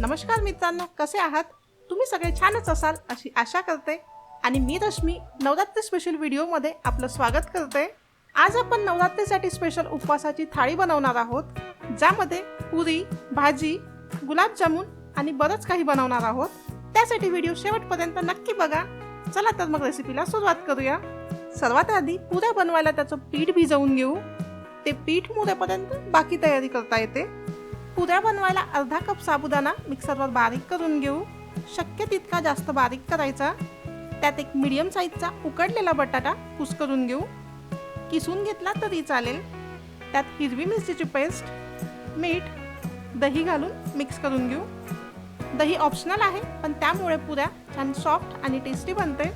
नमस्कार मित्रांनो कसे आहात? तुम्ही सगळे छानच असाल अशी आशा करते. आणि मी रश्मी नवरात्री स्पेशल व्हिडिओमध्ये आपलं स्वागत करते. आज आपण नवरात्रीसाठी स्पेशल उपवासाची थाळी बनवणार आहोत ज्यामध्ये पुरी भाजी गुलाबजामुन आणि बरंच काही बनवणार आहोत. त्यासाठी व्हिडिओ शेवटपर्यंत नक्की बघा. चला तर मग रेसिपीला सुरुवात करूया. सर्वात आधी पुऱ्या बनवायला त्याचं पीठ भिजवून घेऊ. ते पीठ मुरेपर्यंत बाकी तयारी करता येते. पुऱ्या बनवायला अर्धा कप साबुदाणा मिक्सरवर बारीक करून घेऊ. शक्य तितका जास्त बारीक करायचा. त्यात एक मिडियम साईजचा उकडलेला बटाटा कुसकरून घेऊ. किसून घेतला तरी चालेल. त्यात हिरवी मिरचीची पेस्ट मीठ दही घालून मिक्स करून घेऊ. दही ऑप्शनल आहे पण त्यामुळे पुऱ्या छान सॉफ्ट आणि टेस्टी बनते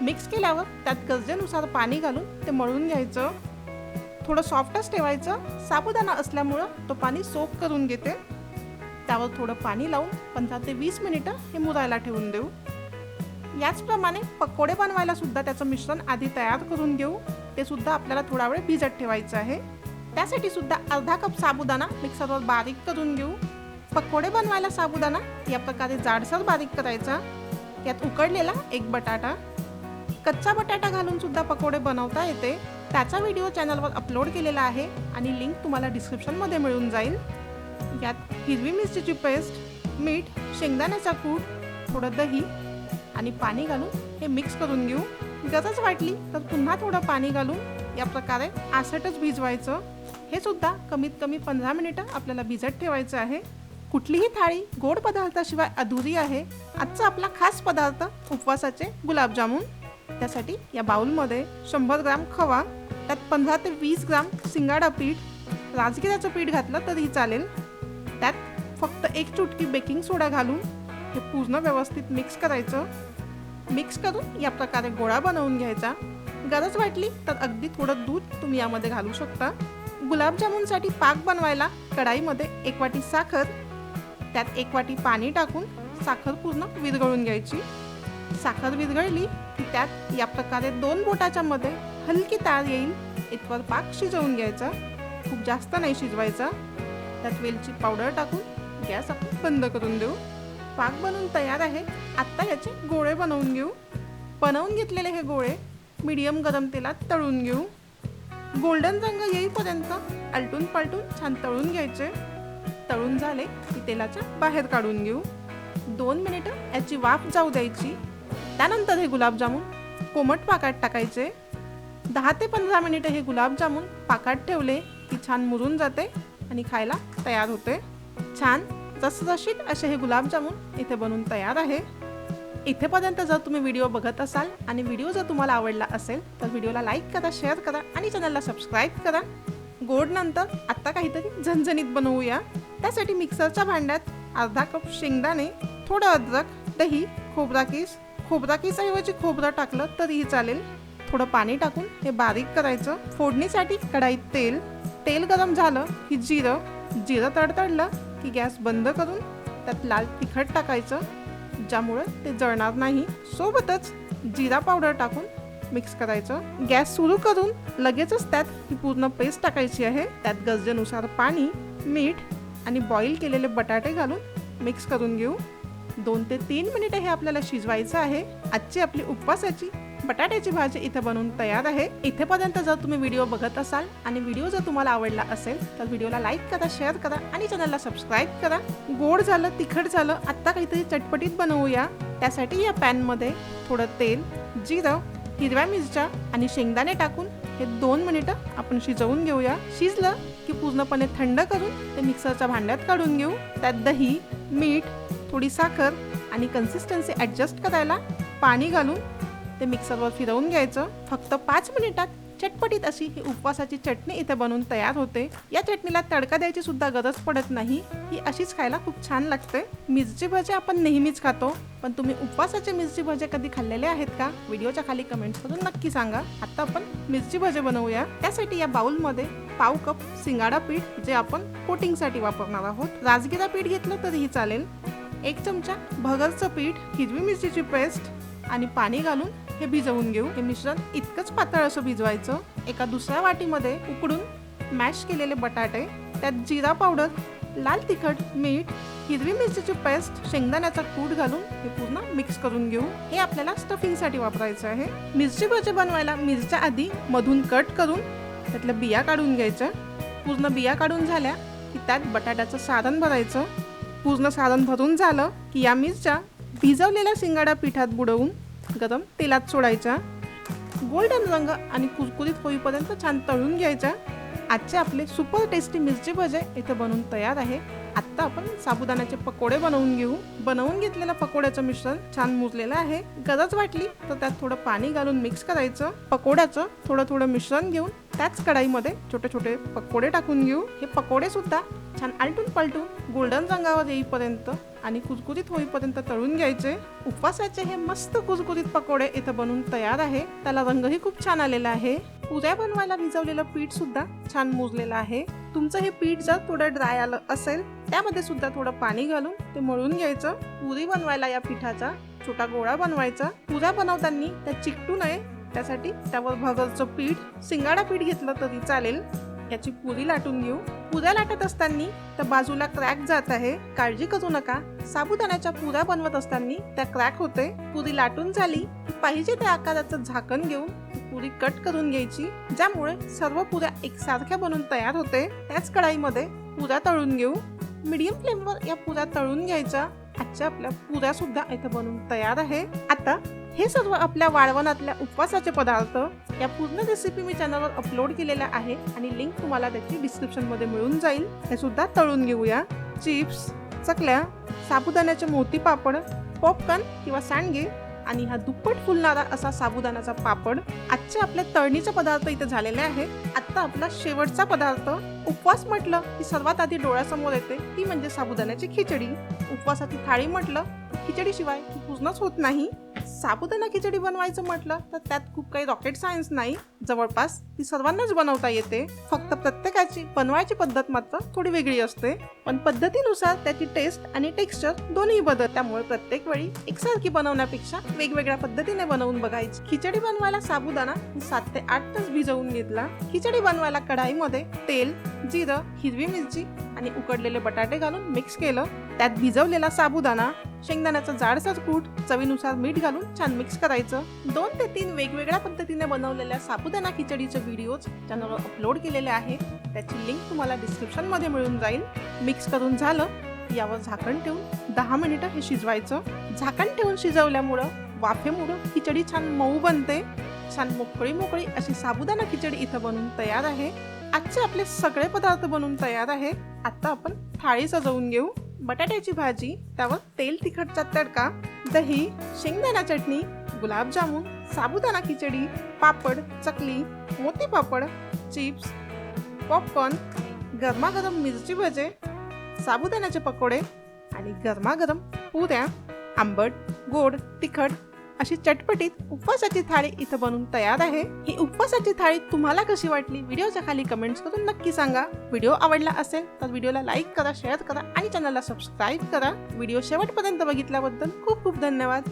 मिक्स केल्यावर त्यात गरजेनुसार पाणी घालून ते मळून घ्यायचं. थोडं सॉफ्टच ठेवायचं. साबुदाणा असल्यामुळं तो पाणी सोक करून घेते. त्यावर थोडं पाणी लावून पंधरा ते वीस मिनिटं हे मुरायला ठेवून देऊ. याचप्रमाणे पकोडे बनवायला सुद्धा त्याचं मिश्रण आधी तयार करून घेऊ. ते सुद्धा आपल्याला थोडा वेळ भिजत ठेवायचं आहे. त्यासाठी सुद्धा अर्धा कप साबुदाणा मिक्सरवर बारीक करून घेऊ. पकोडे बनवायला साबुदाणा या प्रकारे जाडसर बारीक करायचा. यात उकडलेला एक बटाटा कच्चा बटाटा घालून सुद्धा पकोडे बनवता येते. त्याचा व्हिडिओ चॅनलवर अपलोड केलेला आहे आणि लिंक तुम्हाला डिस्क्रिप्शनमध्ये मिळून जाईल. यात हिरवी मिरचीची पेस्ट मीठ शेंगदाण्याचा कूट थोडं दही आणि पाणी घालून हे मिक्स करून घेऊ. गरज वाटली तर पुन्हा थोडं पाणी घालून या प्रकारे आसटच भिजवायचं. हे सुद्धा कमीत कमी पंधरा मिनिटं आपल्याला भिजत ठेवायचं आहे. कुठलीही थाळी गोड पदार्थाशिवाय अधुरी आहे. आजचा आपला खास पदार्थ उपवासाचे गुलाबजामुन. त्यासाठी या बाउलमध्ये शंभर ग्राम खवा त्यात पंधरा ते वीस ग्राम सिंगाडा पीठ राजगिऱ्याचं पीठ घातलं तरीही चालेल. त्यात फक्त एक चुटकी बेकिंग सोडा घालून हे पूर्ण व्यवस्थित मिक्स करायचं. मिक्स करून या प्रकारे गोळा बनवून घ्यायचा. गरज वाटली तर अगदी थोडं दूध तुम्ही यामध्ये घालू शकता. गुलाबजामुनसाठी पाक बनवायला कढाईमध्ये एक वाटी साखर त्यात एक वाटी पाणी टाकून साखर पूर्ण विरघळून घ्यायची. साखर विरघळली की त्यात या प्रकारे दोन बोटाच्या मध्ये हलकी तार येईल. इथवर पाक शिजवून घ्यायचा. खूप जास्त नाही शिजवायचा. त्यात वेलची पावडर टाकून गॅस आपण बंद करून देऊ. पाक बनवून तयार आहे. आत्ता याचे गोळे बनवून घेऊ. बनवून घेतलेले हे गोळे मीडियम गरम तेलात तळून घेऊ. गोल्डन रंग येईपर्यंत आलटून पालटून छान तळून घ्यायचे. तळून झाले की तेलाच्या बाहेर काढून घेऊ. दोन मिनिटं याची वाफ जाऊ द्यायची. त्यानंतर हे गुलाबजामुन कोमट पाकात टाकायचे. दहा ते पंधरा मिनिटं हे गुलाबजामुन पाकात ठेवले की छान मुरून जाते आणि खायला तयार होते. छान जसजशीत असे हे गुलाबजामुन इथे बनवून तयार आहे. इथेपर्यंत जर तुम्ही व्हिडिओ बघत असाल आणि व्हिडिओ जर तुम्हाला आवडला असेल तर व्हिडिओला लाईक करा शेअर करा आणि चॅनलला सबस्क्राईब करा. गोड नंतर आत्ता काहीतरी झणझणीत बनवूया. त्यासाठी मिक्सरच्या भांड्यात अर्धा कप शेंगदाणे थोडं अद्रक दही खोबरा किस खोबरा किसऐवजी खोबरं टाकलं तरीही चालेल. थोडं पाणी टाकून हे बारीक करायचं. फोडणीसाठी कढाईत तेल. तेल गरम झालं की जिरं. जिरं तडतडलं की गॅस बंद करून त्यात लाल तिखट टाकायचं. ज्यामुळं ते जळणार नाही. सोबतच जिरा पावडर टाकून मिक्स करायचं. गॅस सुरू करून लगेचच त्यात ही पूर्ण पेस्ट टाकायची आहे. त्यात गरजेनुसार पाणी मीठ आणि बॉईल केलेले बटाटे घालून मिक्स करून घेऊ. दोन ते तीन मिनिटं हे आपल्याला शिजवायचं आहे. आजची आपली उपवासाची बटाट्याची भाजी इथे बनवून तयार आहे. इथेपर्यंत जर तुम्ही व्हिडिओ बघत असाल आणि व्हिडिओ जर तुम्हाला आवडला असेल तर व्हिडिओला लाईक करा शेअर करा आणि चॅनलला सबस्क्राईब करा. गोड झालं तिखट झालं आत्ता काहीतरी चटपटीत बनवूया. त्यासाठी या पॅनमध्ये थोडं तेल जिरं हिरव्या मिरच्या आणि शेंगदाणे टाकून हे दोन मिनिटं आपण शिजवून घेऊया. शिजलं की पूर्णपणे थंड करून ते मिक्सरच्या भांड्यात काढून घेऊ. त्यात दही मीठ थोडी साखर आणि कन्सिस्टन्सी ॲडजस्ट करायला पाणी घालून ते मिक्सरवर फिरवून घ्यायचं. फक्त पाच मिनिटात चटपटीत अशी ही उपवासाची चटणी इथे बनवून तयार होते. या चटणीला तडका द्यायची सुद्धा गरज पडत नाही. ही अशीच खायला खूप छान लागते. मिरची भजे आपण नेहमीच खातो. पण तुम्ही उपवासाचे मिरची भजे कधी खाल्लेले आहेत का? व्हिडिओच्या खाली कमेंट करून नक्की सांगा. आता आपण मिरची भजे बनवूया. त्यासाठी या बाउलमध्ये पाव कप सिंगाडा पीठ जे आपण कोटिंगसाठी वापरणार आहोत. राजगिरा पीठ घेतलं तरीही चालेल. एक चमचा भगरचं पीठ हिरवी मिरचीची पेस्ट आणि पाणी घालून हे भिजवून घेऊ. हे मिश्रण इतकंच पातळ असं भिजवायचं. एका दुसऱ्या वाटीमध्ये उकडून मॅश केलेले बटाटे त्यात जिरा पावडर लाल तिखट मीठ हिरवी मिरचीची पेस्ट शेंगदाण्याचा कूट घालून हे पूर्ण मिक्स करून घेऊ. हे आपल्याला स्टफिंगसाठी वापरायचं आहे. मिरची भजी बनवायला मिरच्या आधी मधून कट करून त्यातल्या बिया काढून घ्यायच्या पूर्ण बिया काढून झाल्या की त्यात बटाट्याचं सारण भरायचं. पूर्ण सारण भरून झालं की या मिरच्या भिजवलेल्या शिंगाडा पिठात बुडवून गरम तेलात सोडायच्या. गोल्डन रंग आणि कुरकुरीत होईपर्यंत छान तळून घ्यायच्या. आजचे आपले सुपर टेस्टी मिरची भजे इथे बनवून तयार आहे. आत्ता आपण साबुदाण्याचे पकोडे बनवून घेऊ. बनवून घेतलेलं पकोड्याचं मिश्रण छान मुरलेलं आहे. गरज वाटली तर त्यात थोडं पाणी घालून मिक्स करायचं. पकोड्याचं थोडं थोडं मिश्रण घेऊन त्याच कढाईमध्ये छोटे छोटे पकोडे टाकून घेऊ. हे पकोडे सुद्धा छान आलटून पलटून गोल्डन रंगावर येईपर्यंत आणि कुरकुरीत होईपर्यंत तळून घ्यायचे. उपवासाचे हे मस्त कुरकुरीत पकोडे इथं बनवून तयार आहे. त्याला रंगही खूप छान आलेला आहे. पुऱ्या बनवायला भिजवलेलं पीठ सुद्धा छान मोजलेलं आहे. तुमचं हे पीठ जर थोडं ड्राय आलं असेल त्यामध्ये सुद्धा थोडं पाणी घालून ते मळून घ्यायचं. पुरी बनवायला या पिठाचा छोटा गोळा बनवायचा. पुऱ्या बनवताना त्या चिकटू नये त्यासाठी त्यावर भगरचं पीठ शिंगाडा पीठ घेतलं तरी चालेल. याची पुरी लाटून घेऊ. पुऱ्या लाटत असताना त्या बाजूला क्रॅक जात आहे. काळजी करू नका. साबुदाण्याच्या पुऱ्या बनवत असताना त्या क्रॅक होते. पुरी लाटून झाली. पाहिजे त्या आकाराचं झाकण घेऊन पुरी कट करून घ्यायची. ज्यामुळे सर्व पुऱ्या एकसारख्या बनून तयार होते. त्याच कढाईमध्ये पुऱ्या तळून घेऊ. मीडियम फ्लेमवर या पुऱ्या तळून घ्यायच्या. आजच्या आपल्या पुऱ्या सुद्धा इथे बनून तयार आहे. आता हे सर्व आपल्या वाळवणातल्या उपवासाचे पदार्थ या पूर्ण रेसिपी मी चॅनलवर अपलोड केलेल्या आहे आणि लिंक तुम्हाला त्याची डिस्क्रिप्शनमध्ये मिळून जाईल. हे सुद्धा तळून घेऊया. चिप्स चकल्या साबुदाण्याचे मोती पापड पॉपकॉर्न किंवा सांडगे आणि हा दुप्पट फुलणारा असा साबुदाण्याचा पापड आजचे आपले तळणीचे पदार्थ इथे झालेले आहे. आता आपला शेवटचा पदार्थ उपवास म्हटलं की सर्वात आधी डोळ्यासमोर येते ती म्हणजे साबुदाण्याची खिचडी. उपवासाची थाळी म्हटलं खिचडीशिवाय ती पूर्णच होत नाही. साबुदाणा खिचडी बनवायचं म्हटलं तर त्यात खूप काही रॉकेट सायन्स नाही. जवळपास ती सर्वांनाच बनवता येते. फक्त प्रत्येकाची बनवायची पद्धत मात्र थोडी वेगळी असते. पण पद्धतीनुसार त्याची टेस्ट आणि टेक्स्चर दोन्ही बदल त्यामुळे प्रत्येक वेळी एकसारखी बनवण्यापेक्षा वेगवेगळ्या पद्धतीने बनवून बघायची. खिचडी बनवायला साबुदाणा मी सात ते आठ तास भिजवून घेतला. खिचडी बनवायला कढाईमध्ये तेल जिरं हिरवी मिरची आणि उकडलेले बटाटे घालून मिक्स केलं. त्यात भिजवलेला साबुदाणा शेंगदाण्याचं जाडसर कूट चवीनुसार मीठ घालून छान मिक्स करायचं. दोन ते तीन वेगवेगळ्या पद्धतीने बनवलेल्या साबुदाणा खिचडीचे व्हिडिओज चॅनलवर अपलोड केलेले आहे त्याची लिंक तुम्हाला डिस्क्रिप्शनमध्ये मिळून जाईल. मिक्स करून झालं यावर झाकण ठेवून दहा मिनिटं हे शिजवायचं. झाकण ठेवून शिजवल्यामुळं वाफेमुळं खिचडी छान मऊ बनते. छान मोकळी मोकळी अशी साबुदाणा खिचडी इथं बनवून तयार आहे. आजचे आपले सगळे पदार्थ बनवून तयार आहे. आता आपण थाळी सजवून घेऊ. बटाट्याची भाजी त्यावर तेल तिखटचा तडका दही शेंगदाणा चटणी गुलाबजामुन साबुदाणा खिचडी पापड चकली मोती पापड चिप्स पॉपकॉर्न गरमागरम मिरची भजे साबुदाण्याचे पकोडे आणि गरमागरम पुऱ्या आंबट गोड तिखट अशी चटपटीत उपवासाची थाळी इथं बनवून तयार आहे. ही उपवासाची थाळी तुम्हाला कशी वाटली? व्हिडिओच्या खाली कमेंट्स करून नक्की सांगा. व्हिडिओ आवडला असेल तर व्हिडिओला लाईक करा शेअर करा आणि चॅनलला सबस्क्राईब करा. व्हिडिओ शेवटपर्यंत बघितल्याबद्दल खूप खूप धन्यवाद.